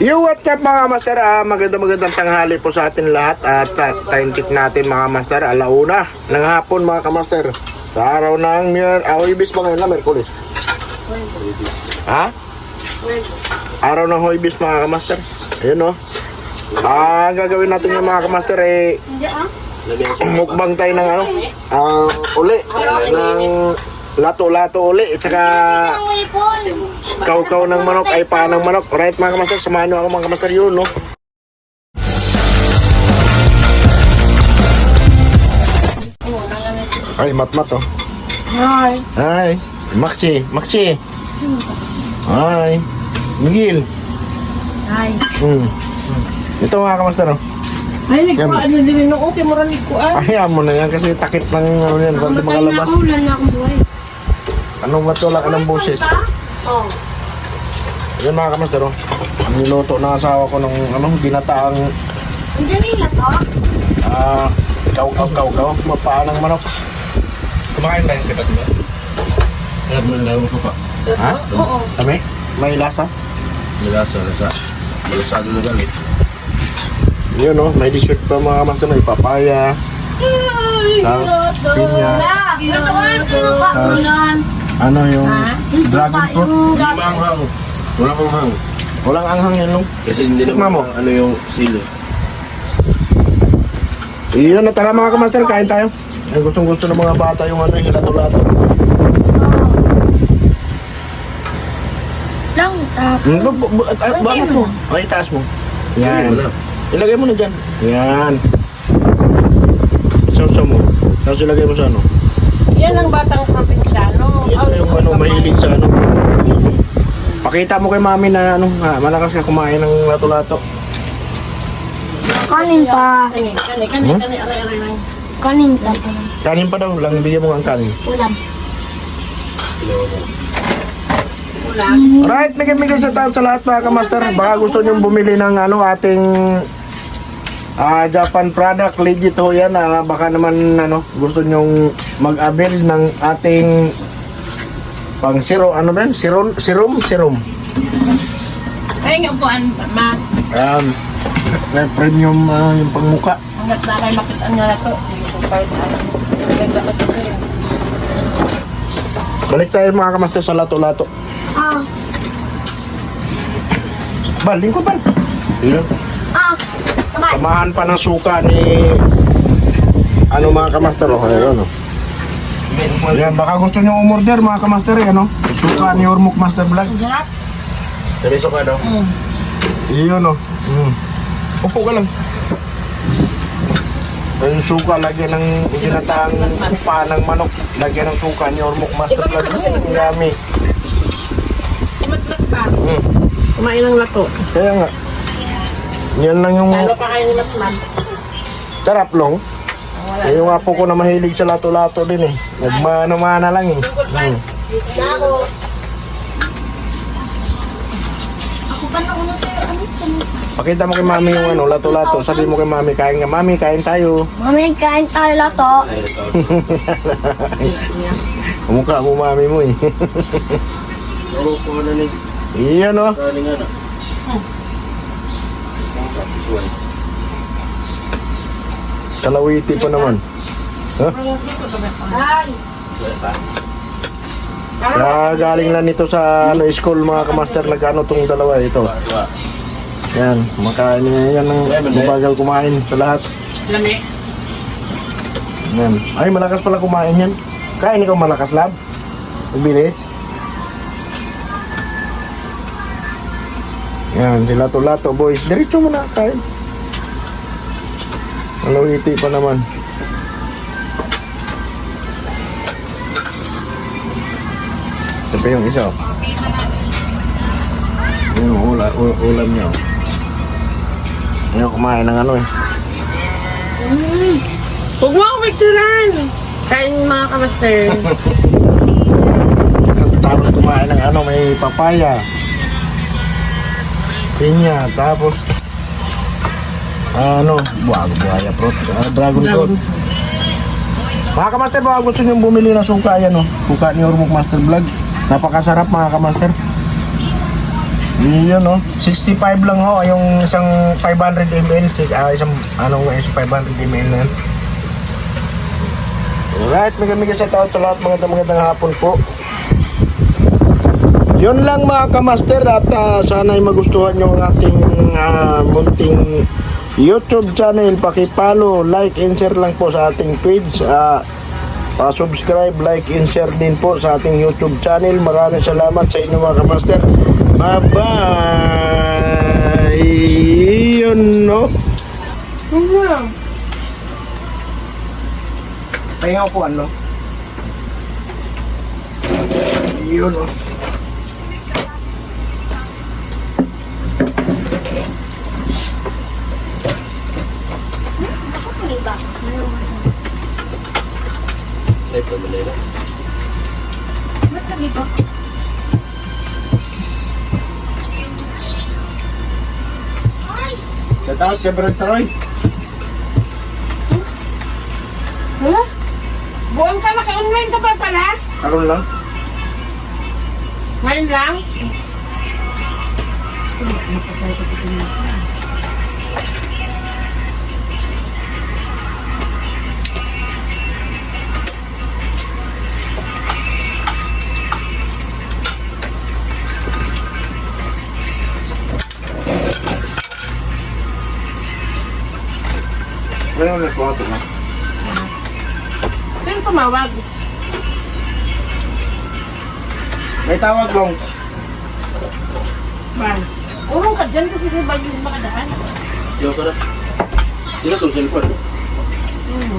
Yo, what's up mga master? Ah, maganda magandang tanghali po sa atin lahat at sa time check natin mga master, alauna ng hapon mga kamaster. Sa araw ng Mir, ah, Huibis ba ngayon na, Merkulis? Ha? Araw ng Huibis mga kamaster. Ayun oh. Ah, ang gagawin natin yung mga kamaster eh, mukbang tayo ng ano, ah, uli, ng lato-lato uli, at saka Kaw-kaw ng manok ay paa ng manok. Right mga kamaster, samahan nyo ako mga kamaster yun, no? Ay, mat-mat, oh. Hi. Ay, Maxi, Maxi. Ay, Miguel. Hi. Hmm. Ito mga kamaster, oh. Ay, nagkuhaan na din ng okay, mura nagkuhaan. Ayaw mo na yan kasi takip ng ano yan, pwede makalabas. ulan na akong buhay. Anong matulak ka ng boses? Oh. Yan mga kamaster, oh. Niluto ng asawa ko ng ano, binataang Andiyan nila to? ah, kaw-kaw-kaw-kaw, mapaa ng manok. Kumakain ba yung sipat mo? Alam mo yung lawang ko pa. Ha? Oo. Kami? May lasa? Malasa, lasa. Malasado na galit. Yun oh, may dessert pa mga kamaster, may papaya. Tapos, pinya. Ano yung dragon fruit? Hindi maanghang. Wala pang hang. Walang anghang yan no? Kasi hindi Tikman mo. naman ano yung sili. Iyon na tara mga kamaster, kain tayo. Ay, gustong gusto ng mga bata yung ano, yung hilato-lato. Lang tap. Hmm, bu- bu- bu- ay, bakit mo? Ay, itaas mo. Yan. Wala. Ilagay mo na dyan. Yan. Sausaw mo. Tapos ilagay mo sa ano. Yan ang batang propinsyano. Ito yung ano, mahilig sa ano. Pakita mo kay mami na ano, ha, malakas ka kumain ng lato-lato. Kanin pa. Kani, kani, kani, Hmm? kani, aray. Kanin pa. Kanin pa daw, lang bigyan mo ang kanin. Ulam. Ulam. Right, bigyan-bigyan sa tao sa lahat mga kamaster. Baka gusto nyong bumili ng ano, ating ah, Japan product. Legit ho yan. ah, baka naman ano, gusto nyong mag-avail ng ating pang siro, ano ba yan? Serum? Serum? Serum. Ay, yung upuan, ma. Um, may premium ah, yung pangmuka. Hanggat na kayo makita nga na to. Sige ko kahit ano. Ganda ko sa kanya. Balik tayo mga kamaster sa lato-lato. Ah. Bal, lingkod bal. Yun. Ah. Samahan pa ng suka ni ano mga kamaster oh, ayun oh. Yan, baka gusto niyo umorder mga kamaster eh, ano? Suka ni Ormuk Master Vlog. Ang sarap. Sabi so ka daw. Mm. Iyon oh. Mm. Upo ka lang. Yung suka, lagyan ng ginataang upa ng manok. Lagyan ng suka ni Ormuk Master Vlog. Mm, yummy. Sumatlat pa. Mm. Kumain ng lato. Kaya nga. Yan lang yung Lalo pa kayo ni Matman. sarap long. Eh, yung apo ko na mahilig sa lato-lato din eh. Nagmana-mana lang eh. Mm. Ako. Ako pa na uno sa'yo. Ano? Pakita mo kay mami yung ano, lato-lato. Sabi mo kay mami, kain nga. Mami, kain tayo. Mami, kain tayo lato. Kumukha mo mami mo eh. Ano ni Iyan oh. Na. Kalawiti pa naman. Ay. Kaya galing lang nito sa ano, school mga kamaster nagano tong dalawa ito. Yan, makain niya yan ng mabagal kumain sa lahat. Lami. Yan. Ay, malakas pala kumain yan. Kain ikaw malakas lab? Bilis. Yan, sila to lato boys. Diretso mo na kain. Malawiti pa naman. Ito pa yung isa. oh. Yun, ula, ula, ulam niya. oh. Ayaw kumain ng ano eh. Huwag mo ako magturan. Kain mga kamaster. Tapos kumain ng ano, may papaya. Pinya, tapos ano, buwag, buhaya fruit, ah, dragon fruit. Mga kamaster, baka gusto nyo bumili ng suka yan, oh. Suka ni Ormuk Master Vlog. Napakasarap mga kamaster. Yun no. 65 lang ho yung isang 500 ml, ah, isang anong is 500 ml na yan. Alright, mga sa tao sa lahat mga magandang hapon po. Yun lang mga kamaster at ah, sana ay magustuhan nyo ang ating ah, munting YouTube channel. Pakipalo, like and share lang po sa ating page. Ah, pa-subscribe, like and share din po sa ating YouTube channel. Maraming salamat sa inyo mga kamaster. Bye-bye! Yun no. Pahinga ko ano? Yun no. Iba. Type naman na. Ba't nag-iba? Shout out kay Brad Troy. Hala? Buwan ka, naka-online ka pa pala? Karoon lang. Ngayon lang? Ngayon ko ito na. Sino tumawag? May tawag long. Ban. Urong ka dyan kasi sa bagyo makadaan. Yo, tara. Isa to, cellphone. Hmm.